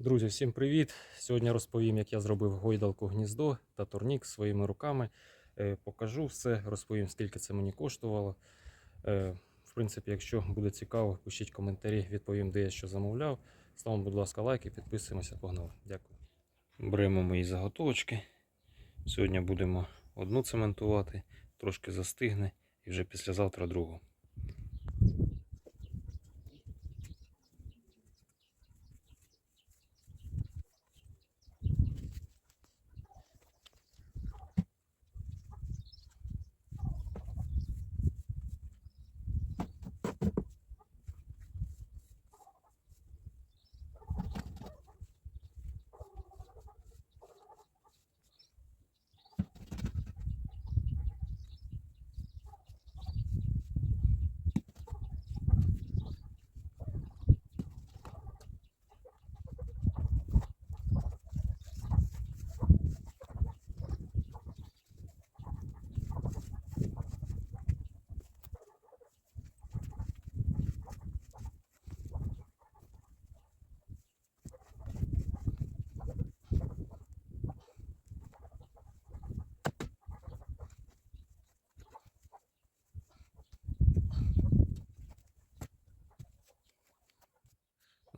Друзі, всім привіт! Сьогодні розповім, як я зробив гойдалку гніздо та турнік своїми руками. Е, Покажу все, розповім, скільки це мені коштувало. Е, В принципі, якщо буде цікаво, пишіть коментарі, відповім, де я що замовляв. Ставимо, будь ласка, лайки, підписуємося, погнали. Дякую. Беремо мої заготовочки. Сьогодні будемо одну цементувати, трошки застигне і вже післязавтра другу.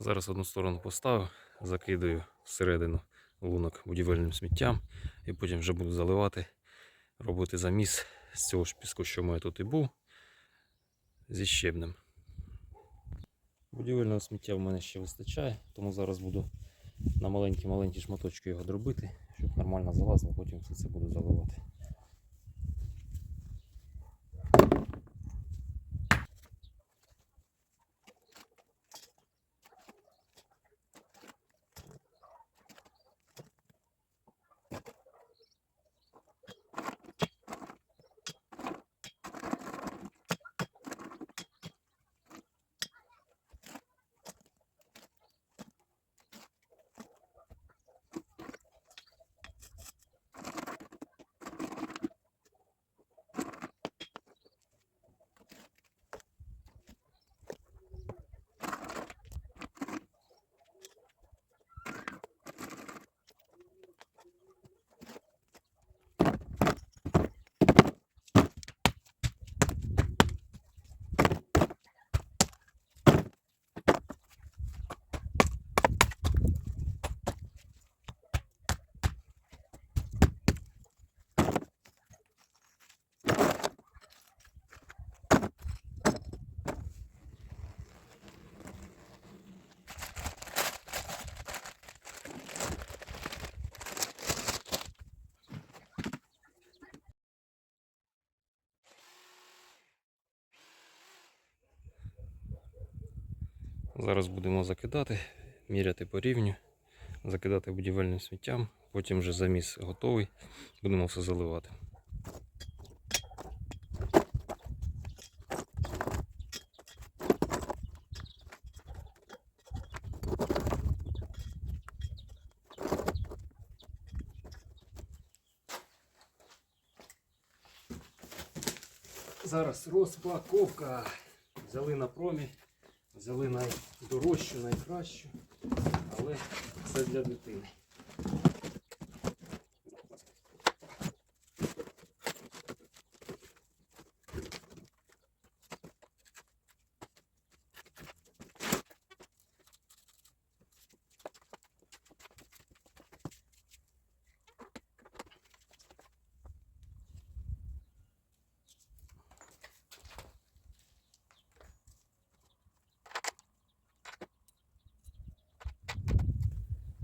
Зараз одну сторону поставив, закидаю всередину лунок будівельним сміттям і потім вже буду заливати, робити заміс з цього ж піску, що в мене тут і був, зі щебнем. Будівельного сміття в мене ще вистачає, тому зараз буду на маленькі-маленькі шматочки його дробити, щоб нормально залазило, потім все це буду заливати. Зараз будемо закидати, міряти по рівню, закидати будівельним сміттям, потім вже заміс готовий, будемо все заливати. Зараз розпаковка. Взяли на промі, взяли найдорожчу, найкращу, але це для дитини.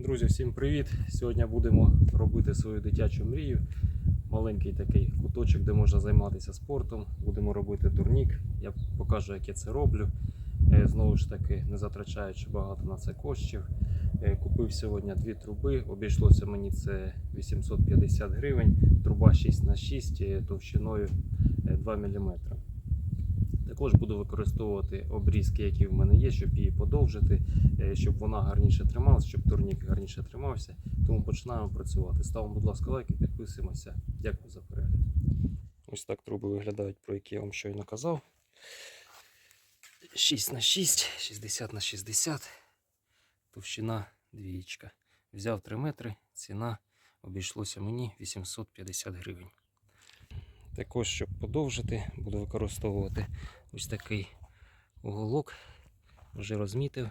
Друзі, всім привіт! Сьогодні будемо робити свою дитячу мрію. Маленький такий куточок, де можна займатися спортом. Будемо робити турнік. Я покажу, як я це роблю. Е, Знову ж таки, не затрачаючи багато на це коштів. Е, Купив сьогодні дві труби. Обійшлося мені це 850 гривень. Труба 6х6 товщиною е, 2 мм. Також буду використовувати обрізки, які в мене є, щоб її подовжити, е, щоб вона гарніше трималася, щоб турнік гарніше тримався. Тому починаємо працювати. Ставимо, будь ласка, лайки, підписуємося. Дякую за перегляд. Ось так труби виглядають, про які я вам щойно казав. 6 на 6, 60 на 60. Товщина двічка. Взяв 3 метри, ціна обійшлося мені 850 гривень. Також, щоб подовжити, буду використовувати ось такий уголок. Вже розмітив.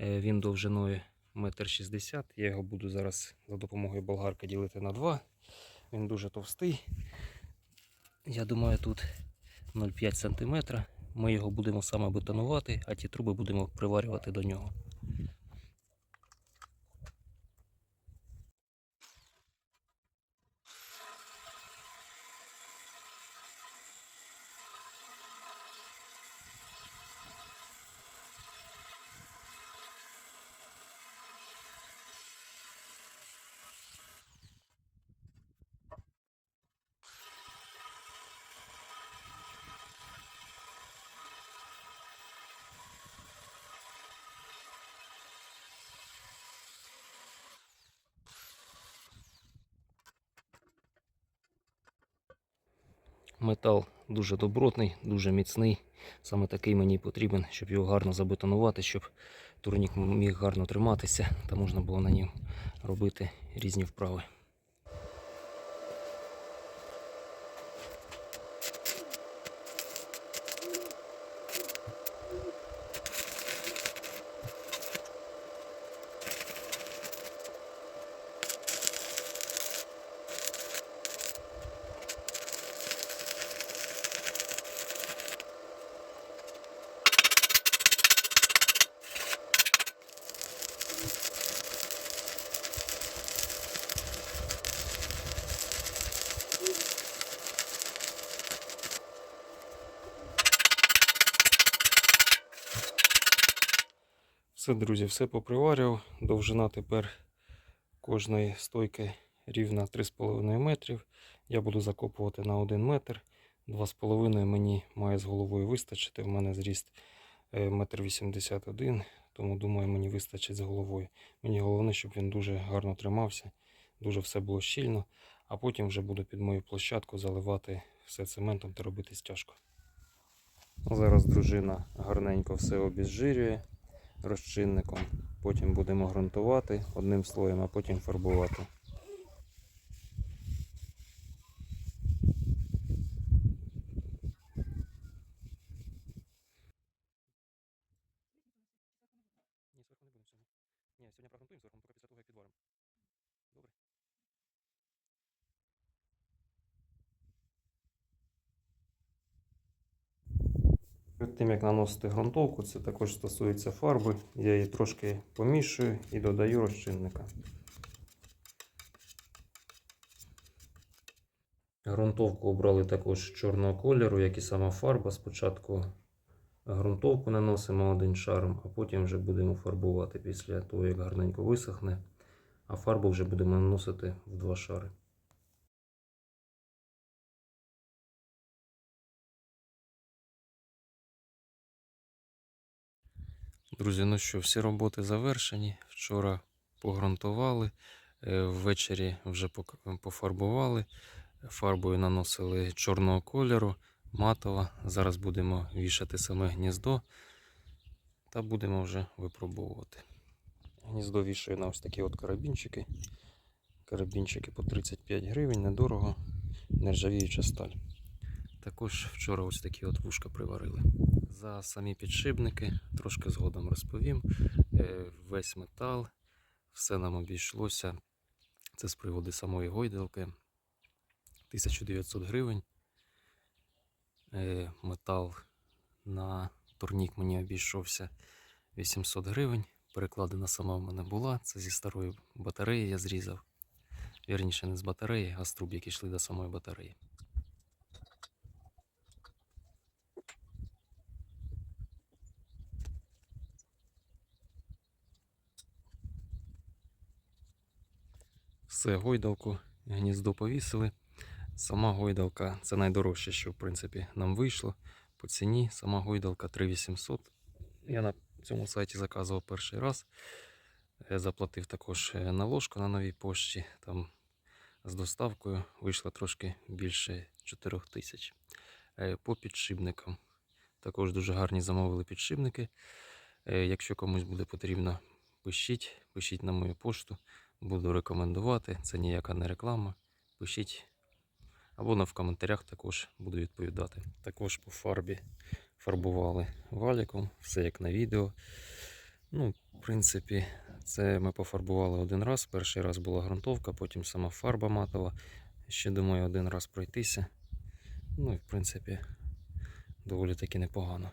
Е, Він довжиною 1,60 м. Я його буду зараз за допомогою болгарки ділити на 2. Він дуже товстий. Я думаю, тут 0,5 см. Ми його будемо саме бетонувати, а ті труби будемо приварювати до нього. Метал дуже добротний, дуже міцний. Саме такий мені потрібен, щоб його гарно забетонувати, щоб турнік міг гарно триматися та можна було на ньому робити різні вправи. Все, друзі, все поприварював. Довжина тепер кожної стойки рівна 3,5 метрів. Я буду закопувати на 1 метр. 2,5 мені має з головою вистачити. У мене зріст е, 1,81 м, тому думаю, мені вистачить з головою. Мені головне, щоб він дуже гарно тримався, дуже все було щільно, а потім вже буду під мою площадку заливати все цементом та робити стяжку. Зараз дружина гарненько все обезжирює розчинником. Потім будемо ґрунтувати одним слоєм, а потім фарбувати. Ні, зверху не будемо сьогодні. Ні, сьогодні прогрунтуємо зверху, поки після того, як підваримо. Добре. Перед тим як наносити ґрунтовку, це також стосується фарби. Я її трошки помішую і додаю розчинника. Грунтовку обрали також чорного кольору, як і сама фарба. Спочатку ґрунтовку наносимо один шаром, а потім вже будемо фарбувати після того, як гарненько висохне. А фарбу вже будемо наносити в два шари. Друзі, ну що, всі роботи завершені. Вчора погрунтували, е, ввечері вже пофарбували. Фарбою наносили чорного кольору, матова. Зараз будемо вішати саме гніздо та будемо вже випробовувати. Гніздо вішаю на ось такі от карабінчики. Карабінчики по 35 гривень, недорого, нержавіюча сталь. Також вчора ось такі от вушка приварили. За самі підшипники трошки згодом розповім. Е, Весь метал, все нам обійшлося. Це з приводу самої гойдалки. 1900 гривень. Е, Метал на турнік мені обійшовся 800 гривень. Перекладена сама в мене була. Це зі старої батареї я зрізав. Вірніше, не з батареї, а з труб, які йшли до самої батареї. Все, гойдалку, гніздо повісили. Сама гойдалка це найдорожче, що в принципі нам вийшло. По ціні сама гойдалка 3800. Я на цьому сайті заказував перший раз. Я заплатив також е, наложку на новій пошті. Там з доставкою вийшло трошки більше 4000. Е, По підшипникам. Також дуже гарні замовили підшипники. Е, Якщо комусь буде потрібно пишіть, пишіть на мою пошту. Буду рекомендувати. Це ніяка не реклама. Пишіть. Або в коментарях також буду відповідати. Також по фарбі фарбували валіком, все як на відео. Ну, в принципі, це ми пофарбували один раз. Перший раз була ґрунтовка, потім сама фарба матова. Ще думаю, один раз пройтися. Ну і в принципі, доволі таки непогано.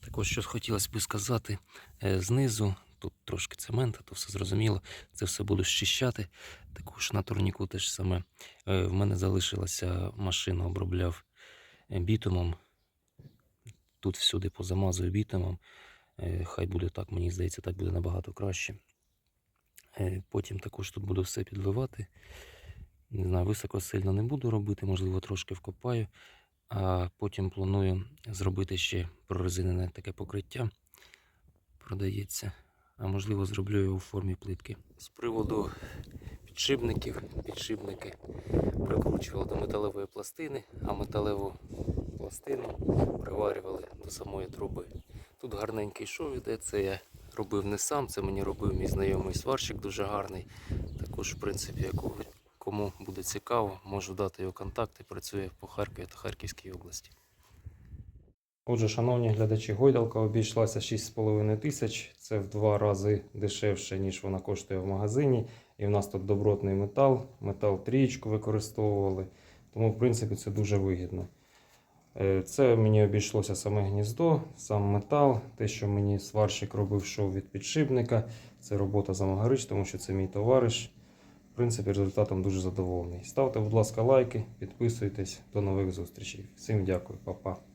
Також що хотілося б сказати, е, знизу тут трошки цемента, то все зрозуміло. Це все буду щищати. Також на турніку теж саме. Е, В мене залишилася машина, обробляв е, бітумом. Тут всюди позамазую бітумом. Е, Хай буде так, мені здається, так буде набагато краще. Потім також тут буду все підливати. Не знаю, високо сильно не буду робити, можливо, трошки вкопаю. А потім планую зробити ще прорезинене таке покриття. Продається. А можливо, зроблю його у формі плитки. З приводу підшипників, підшипники прикручували до металевої пластини, а металеву пластину приварювали до самої труби. Тут гарненький шов іде, це я робив не сам, це мені робив мій знайомий сварщик дуже гарний. Також, в принципі, яку- кому буде цікаво, можу дати його контакти. Працює по Харкові та Харківській області. Отже, шановні глядачі, гойдалка обійшлася 6,5 тисяч. Це в два рази дешевше, ніж вона коштує в магазині. І в нас тут добротний метал, метал трієчку використовували. Тому, в принципі, це дуже вигідно. Е, Це мені обійшлося саме гніздо, сам метал, те, що мені сварщик робив шов від підшипника. Це робота за Магарич, тому що це мій товариш. В принципі, результатом дуже задоволений. Ставте, будь ласка, лайки, підписуйтесь. До нових зустрічей. Всім дякую, па-па.